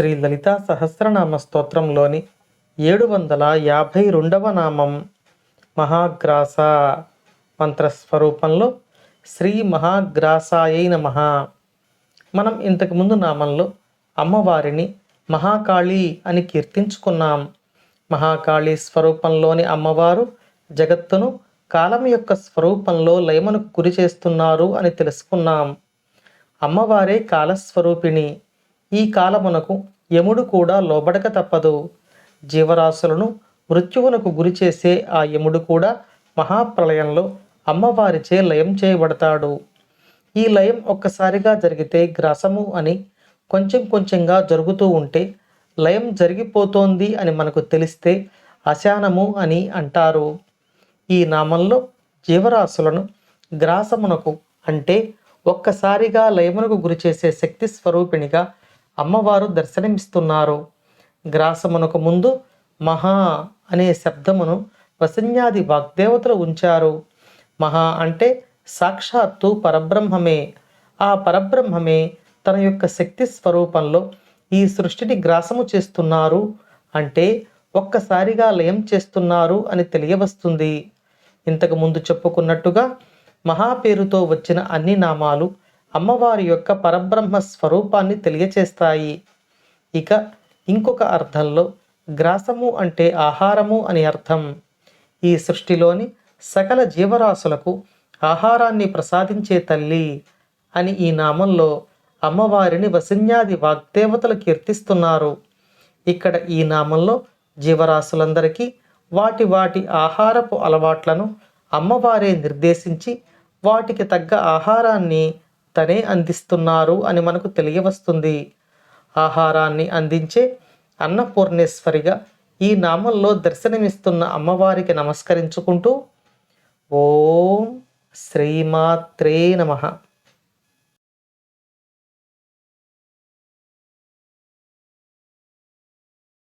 శ్రీ లలితా సహస్రనామ స్తోత్రంలోని ఏడు వందల యాభై రెండవ నామం మహాగ్రాస మంత్రస్వరూపంలో శ్రీ మహాగ్రాసాయై నమ. మనం ఇంతకుముందు నామంలో అమ్మవారిని మహాకాళి అని కీర్తించుకున్నాం. మహాకాళి స్వరూపంలోని అమ్మవారు జగత్తును కాలం యొక్క స్వరూపంలో లయమును గురి చేస్తున్నారు అని తెలుసుకున్నాం. అమ్మవారే కాలస్వరూపిణి. ఈ కాలమునకు యముడు కూడా లోబడక తప్పదు. జీవరాశులను మృత్యువునకు గురి చేసే ఆ యముడు కూడా మహాప్రలయంలో అమ్మవారిచే లయం చేయబడతాడు. ఈ లయం ఒక్కసారిగా జరిగితే గ్రాసము అని కొంచెం కొంచెంగా జరుగుతూ ఉంటే లయం జరిగిపోతోంది అని మనకు తెలిస్తే అశానము అని అంటారు. ఈ నామంలో జీవరాశులను గ్రాసమునకు అంటే ఒక్కసారిగా లయమునకు గురిచేసే శక్తి స్వరూపిణిగా అమ్మవారు దర్శనమిస్తున్నారు. గ్రాసమునకు ముందు మహా అనే శబ్దమును వసన్యాది వాగ్దేవతలు ఉంచారు. మహా అంటే సాక్షాత్తు పరబ్రహ్మమే. ఆ పరబ్రహ్మమే తన యొక్క శక్తి స్వరూపంలో ఈ సృష్టిని గ్రాసము చేస్తున్నారు. అంటే ఒక్కసారిగా లయం చేస్తున్నారు అని తెలియవస్తుంది. ఇంతకు ముందు చెప్పుకున్నట్టుగా మహా పేరుతో వచ్చిన అన్ని నామాలు అమ్మవారి యొక్క పరబ్రహ్మ స్వరూపాన్ని తెలియచేస్తాయి. ఇక ఇంకొక అర్థంలో గ్రాసము అంటే ఆహారము అని అర్థం. ఈ సృష్టిలోని సకల జీవరాశులకు ఆహారాన్ని ప్రసాదించే తల్లి అని ఈ నామంలో అమ్మవారిని వసిన్యాది వాగ్దేవతలు కీర్తిస్తున్నారు. ఇక్కడ ఈ నామంలో జీవరాశులందరికీ వాటి వాటి ఆహారపు అలవాట్లను అమ్మవారే నిర్దేశించి వాటికి తగ్గ ఆహారాన్ని తనే అందిస్తున్నారు అని మనకు తెలియవస్తుంది. ఆహారాన్ని అందించే అన్నపూర్ణేశ్వరిగా ఈ నామంలో దర్శనమిస్తున్న అమ్మవారికి నమస్కరించుకుంటూ ఓం శ్రీమాత్రే నమః.